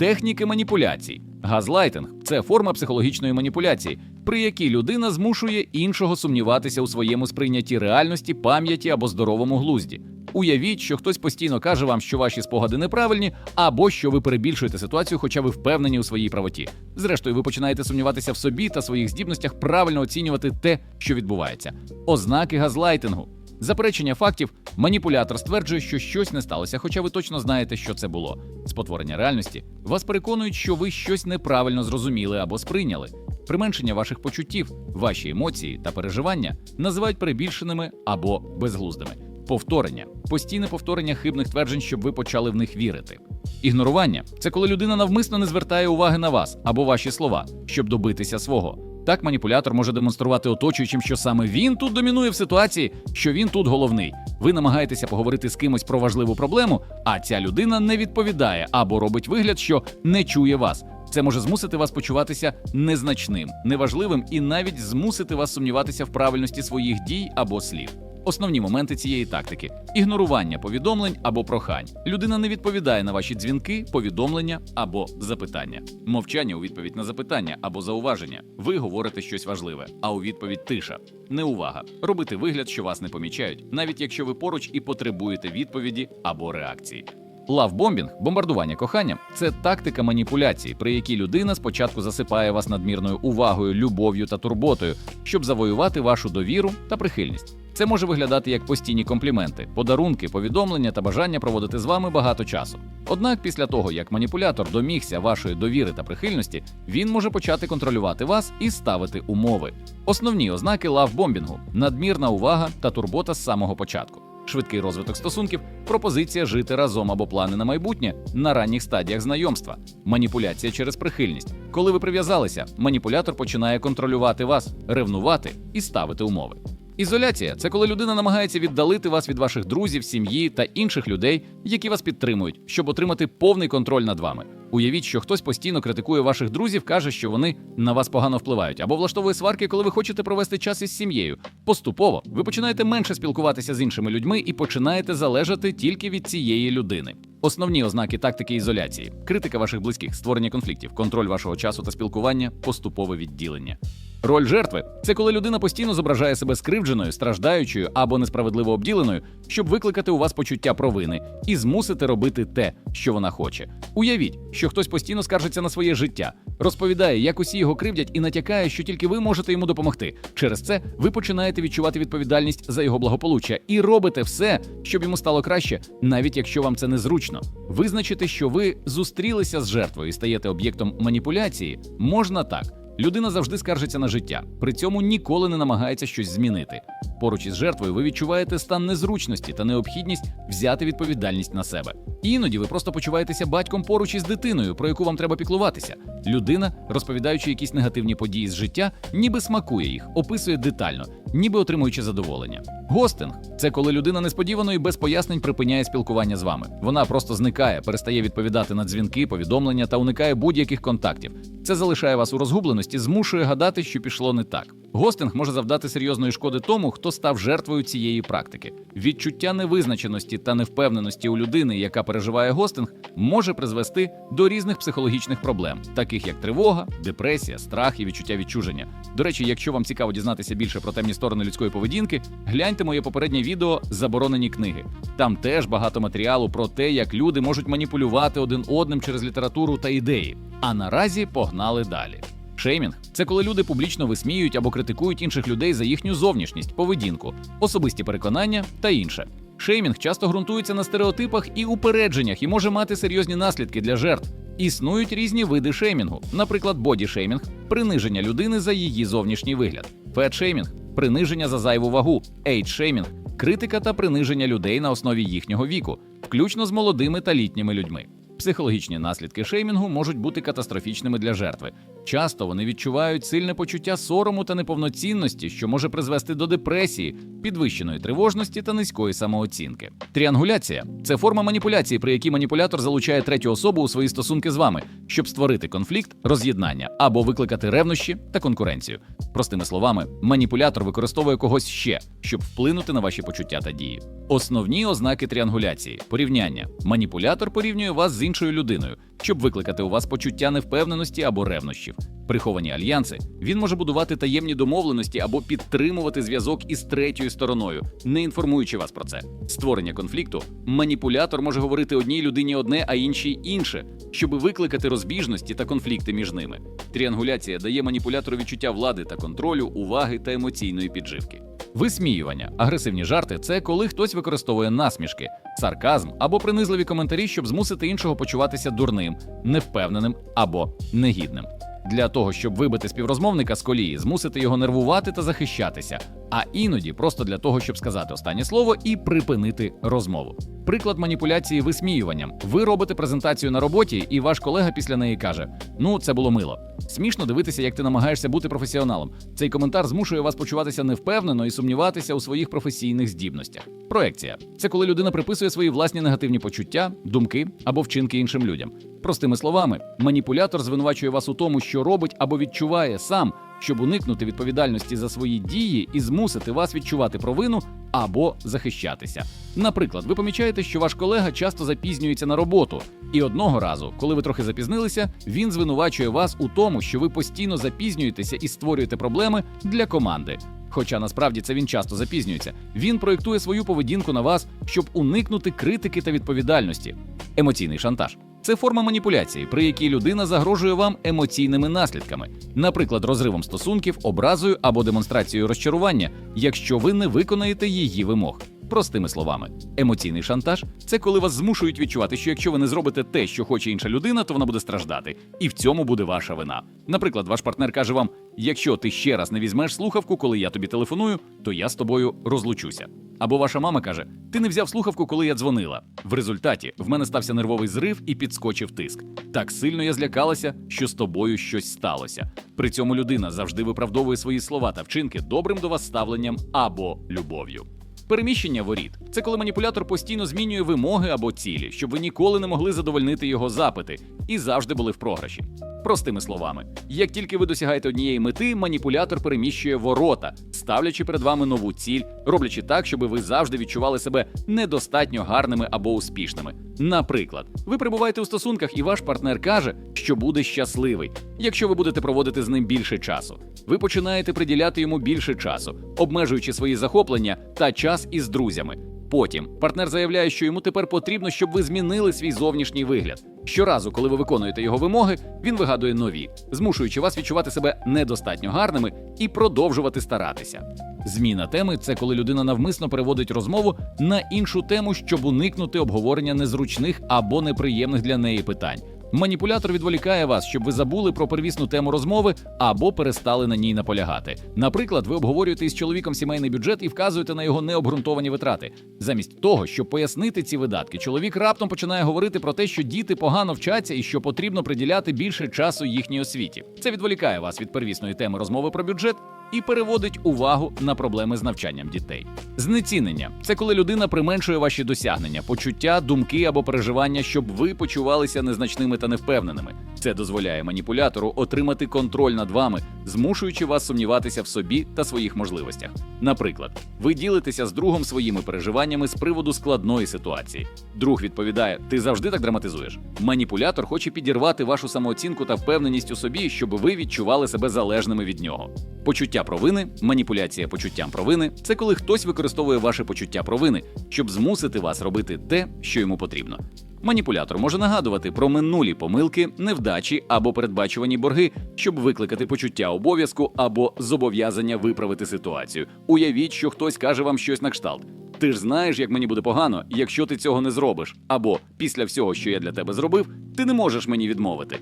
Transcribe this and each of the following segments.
Техніки маніпуляцій. Газлайтинг це форма психологічної маніпуляції, при якій людина змушує іншого сумніватися у своєму сприйнятті реальності, пам'яті або здоровому глузді. Уявіть, що хтось постійно каже вам, що ваші спогади неправильні, або що ви перебільшуєте ситуацію, хоча ви впевнені у своїй правоті. Зрештою, ви починаєте сумніватися в собі та своїх здібностях правильно оцінювати те, що відбувається. Ознаки газлайтингу. Заперечення фактів, маніпулятор стверджує, що щось не сталося, хоча ви точно знаєте, що це було. Спотворення реальності вас переконують, що ви щось неправильно зрозуміли або сприйняли. Применшення ваших почуттів, ваші емоції та переживання називають перебільшеними або безглуздими. Повторення постійне повторення хибних тверджень, щоб ви почали в них вірити. Ігнорування це коли людина навмисно не звертає уваги на вас або ваші слова, щоб добитися свого. Так маніпулятор може демонструвати оточуючим, що саме він тут домінує в ситуації, що він тут головний. Ви намагаєтеся поговорити з кимось про важливу проблему, а ця людина не відповідає або робить вигляд, що не чує вас. Це може змусити вас почуватися незначним, неважливим і навіть змусити вас сумніватися в правильності своїх дій або слів. Основні моменти цієї тактики: ігнорування повідомлень або прохань. Людина не відповідає на ваші дзвінки, повідомлення або запитання. Мовчання у відповідь на запитання або зауваження. Ви говорите щось важливе, а у відповідь тиша. Неувага. Робити вигляд, що вас не помічають, навіть якщо ви поруч і потребуєте відповіді або реакції. Лавбомбінг, бомбардування коханням це тактика маніпуляції, при якій людина спочатку засипає вас надмірною увагою, любов'ю та турботою, щоб завоювати вашу довіру та прихильність. Це може виглядати як постійні компліменти, подарунки, повідомлення та бажання проводити з вами багато часу. Однак, після того, як маніпулятор домігся вашої довіри та прихильності, він може почати контролювати вас і ставити умови. Основні ознаки лавбомбінгу надмірна увага та турбота з самого початку. Швидкий розвиток стосунків, пропозиція жити разом або плани на майбутнє на ранніх стадіях знайомства, маніпуляція через прихильність. Коли ви прив'язалися, маніпулятор починає контролювати вас, ревнувати і ставити умови. Ізоляція це коли людина намагається віддалити вас від ваших друзів, сім'ї та інших людей, які вас підтримують, щоб отримати повний контроль над вами. Уявіть, що хтось постійно критикує ваших друзів, каже, що вони на вас погано впливають, або влаштовує сварки, коли ви хочете провести час із сім'єю. Поступово ви починаєте менше спілкуватися з іншими людьми і починаєте залежати тільки від цієї людини. Основні ознаки тактики ізоляції: критика ваших близьких, створення конфліктів, контроль вашого часу та спілкування, поступове відділення. Роль жертви це коли людина постійно зображає себе скривдженою, страждаючою або несправедливо обділеною, щоб викликати у вас почуття провини і змусити робити те, що вона хоче. Уявіть, що хтось постійно скаржиться на своє життя, розповідає, як усі його кривдять, і натякає, що тільки ви можете йому допомогти. Через це ви починаєте відчувати відповідальність за його благополуччя і робите все, щоб йому стало краще, навіть якщо вам це незручно. Визначити, що ви зустрілися з жертвою і стаєте об'єктом маніпуляції, можна так. Людина завжди скаржиться на життя, при цьому ніколи не намагається щось змінити. Поруч із жертвою ви відчуваєте стан незручності та необхідність взяти відповідальність на себе. Іноді ви просто почуваєтеся батьком поруч із дитиною, про яку вам треба піклуватися. Людина, розповідаючи якісь негативні події з життя, ніби смакує їх, описує детально, ніби отримуючи задоволення. Гостинг це коли людина несподівано і без пояснень припиняє спілкування з вами. Вона просто зникає, перестає відповідати на дзвінки, повідомлення та уникає будь-яких контактів. Це залишає вас у розгубленості, змушує гадати, що пішло не так. Гостинг може завдати серйозної шкоди тому, хто став жертвою цієї практики. Відчуття невизначеності та невпевненості у людини, яка переживає гостинг, може призвести до різних психологічних проблем, таких як тривога, депресія, страх і відчуття відчуження. До речі, якщо вам цікаво дізнатися більше про темні сторони людської поведінки, гляньте моє попереднє відео Заборонені книги. Там теж багато матеріалу про те, як люди можуть маніпулювати один одним через літературу та ідеї. А наразі погнали далі. Шеймінг це коли люди публічно висміюють або критикують інших людей за їхню зовнішність, поведінку, особисті переконання та інше. Шеймінг часто ґрунтується на стереотипах і упередженнях і може мати серйозні наслідки для жертв. Існують різні види шеймінгу, наприклад, бодішеймінг – приниження людини за її зовнішній вигляд, фетшеймінг – приниження за зайву вагу, ейдж-шеймінг – критика та приниження людей на основі їхнього віку, включно з молодими та літніми людьми. Психологічні наслідки шеймінгу можуть бути катастрофічними для жертви. Часто вони відчувають сильне почуття сорому та неповноцінності, що може призвести до депресії, підвищеної тривожності та низької самооцінки. Тріангуляція це форма маніпуляції, при якій маніпулятор залучає третю особу у свої стосунки з вами, щоб створити конфлікт, роз'єднання або викликати ревнощі та конкуренцію. Простими словами, маніпулятор використовує когось ще, щоб вплинути на ваші почуття та дії. Основні ознаки тріангуляції порівняння. Маніпулятор порівнює вас з іншою людиною, щоб викликати у вас почуття невпевненості або ревнощів. Приховані альянси він може будувати таємні домовленості або підтримувати зв'язок із третьою стороною, не інформуючи вас про це. Створення конфлікту маніпулятор може говорити одній людині одне, а іншій інше, щоб викликати розбіжності та конфлікти між ними. Тріангуляція дає маніпулятору відчуття влади та контролю, уваги та емоційної підживки. Висміювання, агресивні жарти це коли хтось використовує насмішки, сарказм або принизливі коментарі, щоб змусити іншого почуватися дурним, невпевненим або негідним. Для того, щоб вибити співрозмовника з колії, змусити його нервувати та захищатися, а іноді просто для того, щоб сказати останнє слово і припинити розмову. Приклад маніпуляції висміюванням. Ви робите презентацію на роботі, і ваш колега після неї каже: Ну, це було мило. Смішно дивитися, як ти намагаєшся бути професіоналом. Цей коментар змушує вас почуватися невпевнено і сумніватися у своїх професійних здібностях. Проекція це коли людина приписує свої власні негативні почуття, думки або вчинки іншим людям. Простими словами, маніпулятор звинувачує вас у тому, що робить або відчуває сам, щоб уникнути відповідальності за свої дії і змусити вас відчувати провину або захищатися. Наприклад, ви помічаєте, що ваш колега часто запізнюється на роботу, і одного разу, коли ви трохи запізнилися, він звинувачує вас у тому, що ви постійно запізнюєтеся і створюєте проблеми для команди. Хоча насправді це він часто запізнюється. Він проєктує свою поведінку на вас, щоб уникнути критики та відповідальності. Емоційний шантаж. Це форма маніпуляції, при якій людина загрожує вам емоційними наслідками, наприклад, розривом стосунків, образою або демонстрацією розчарування, якщо ви не виконаєте її вимог. Простими словами, емоційний шантаж це коли вас змушують відчувати, що якщо ви не зробите те, що хоче інша людина, то вона буде страждати, і в цьому буде ваша вина. Наприклад, ваш партнер каже вам: якщо ти ще раз не візьмеш слухавку, коли я тобі телефоную, то я з тобою розлучуся. Або ваша мама каже: Ти не взяв слухавку, коли я дзвонила. В результаті в мене стався нервовий зрив і підскочив тиск. Так сильно я злякалася, що з тобою щось сталося. При цьому людина завжди виправдовує свої слова та вчинки добрим до вас ставленням або любов'ю. Переміщення воріт це коли маніпулятор постійно змінює вимоги або цілі, щоб ви ніколи не могли задовольнити його запити і завжди були в програші. Простими словами, як тільки ви досягаєте однієї мети, маніпулятор переміщує ворота, ставлячи перед вами нову ціль, роблячи так, щоб ви завжди відчували себе недостатньо гарними або успішними. Наприклад, ви перебуваєте у стосунках, і ваш партнер каже, що буде щасливий, якщо ви будете проводити з ним більше часу. Ви починаєте приділяти йому більше часу, обмежуючи свої захоплення та час із друзями. Потім партнер заявляє, що йому тепер потрібно, щоб ви змінили свій зовнішній вигляд. Щоразу, коли ви виконуєте його вимоги, він вигадує нові, змушуючи вас відчувати себе недостатньо гарними і продовжувати старатися. Зміна теми це коли людина навмисно переводить розмову на іншу тему, щоб уникнути обговорення незручних або неприємних для неї питань. Маніпулятор відволікає вас, щоб ви забули про первісну тему розмови або перестали на ній наполягати. Наприклад, ви обговорюєте із чоловіком сімейний бюджет і вказуєте на його необґрунтовані витрати. Замість того, щоб пояснити ці видатки, чоловік раптом починає говорити про те, що діти погано вчаться і що потрібно приділяти більше часу їхній освіті. Це відволікає вас від первісної теми розмови про бюджет і переводить увагу на проблеми з навчанням дітей. Знецінення це коли людина применшує ваші досягнення, почуття, думки або переживання, щоб ви почувалися незначними та невпевненими. Це дозволяє маніпулятору отримати контроль над вами, змушуючи вас сумніватися в собі та своїх можливостях. Наприклад, ви ділитеся з другом своїми переживаннями з приводу складної ситуації. Друг відповідає: Ти завжди так драматизуєш. Маніпулятор хоче підірвати вашу самооцінку та впевненість у собі, щоб ви відчували себе залежними від нього. Почуття провини, маніпуляція почуттям провини це коли хтось використовує ваше почуття провини, щоб змусити вас робити те, що йому потрібно. Маніпулятор може нагадувати про минулі помилки, невдачі або передбачувані борги, щоб викликати почуття обов'язку або зобов'язання виправити ситуацію. Уявіть, що хтось каже вам щось на кшталт. Ти ж знаєш, як мені буде погано, якщо ти цього не зробиш. Або після всього, що я для тебе зробив, ти не можеш мені відмовити.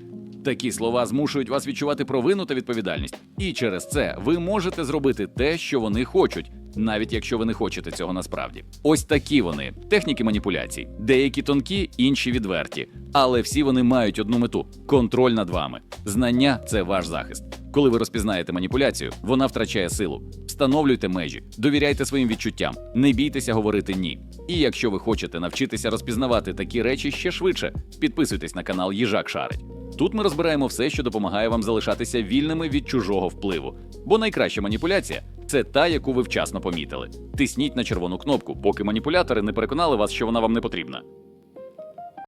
Такі слова змушують вас відчувати провину та відповідальність, і через це ви можете зробити те, що вони хочуть, навіть якщо ви не хочете цього насправді. Ось такі вони техніки маніпуляцій, деякі тонкі, інші відверті, але всі вони мають одну мету контроль над вами. Знання це ваш захист. Коли ви розпізнаєте маніпуляцію, вона втрачає силу. Встановлюйте межі, довіряйте своїм відчуттям, не бійтеся говорити ні. І якщо ви хочете навчитися розпізнавати такі речі ще швидше, підписуйтесь на канал Їжак Шарить. Тут ми розбираємо все, що допомагає вам залишатися вільними від чужого впливу. Бо найкраща маніпуляція це та, яку ви вчасно помітили. Тисніть на червону кнопку, поки маніпулятори не переконали вас, що вона вам не потрібна.